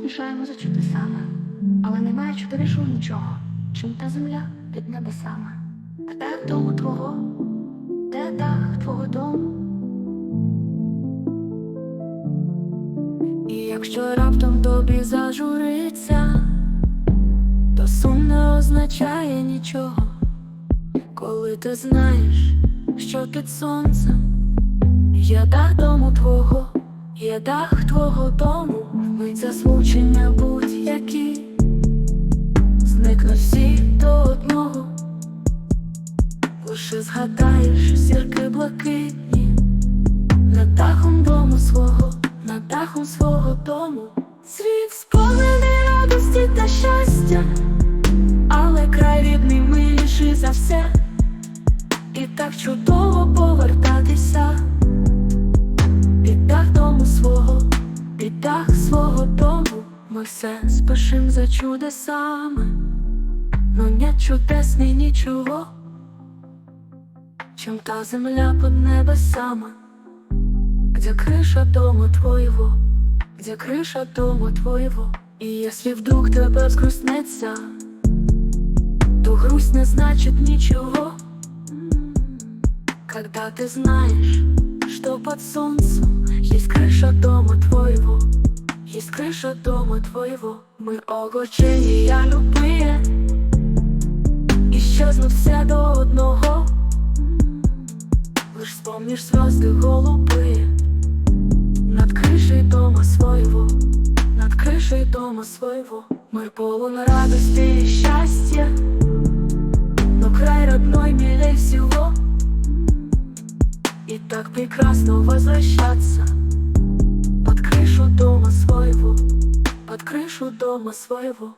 поспішаємо за чудесами, але немає чудовішого нічого, чим та земля під небесами. Де дому твого, де дах твого дому? І якщо раптом тобі зажуриться, то сум не означає нічого, коли ти знаєш, що під сонцем є дах дому твого, є дах твого дому, вмить засмучення будь-які, зникнуть всі до одного, лише згадаєш зірки блакитні. Над дахом дому свого, над дахом свого дому. Світ сповнений радості та щастя, дому. Ми все спешим за чудесами, но нет чудесний нічого, чем та земля под небесами. Где крыша дома твоего, где крыша дома твоего И если вдруг тебе взгрустнется, то грусть не значит ничего Когда ты знаешь, что под солнцем Есть крыша дома твоего, есть крыша дома твоего Мы огорчения любые Исчезнут все до одного Лишь вспомнишь звезды голубые Над крышей дома своего Над крышей дома своего Мир полон радости и счастья Но край родной милей всего И так прекрасно возвращаться Под крышу дома своего Под крышу дома своего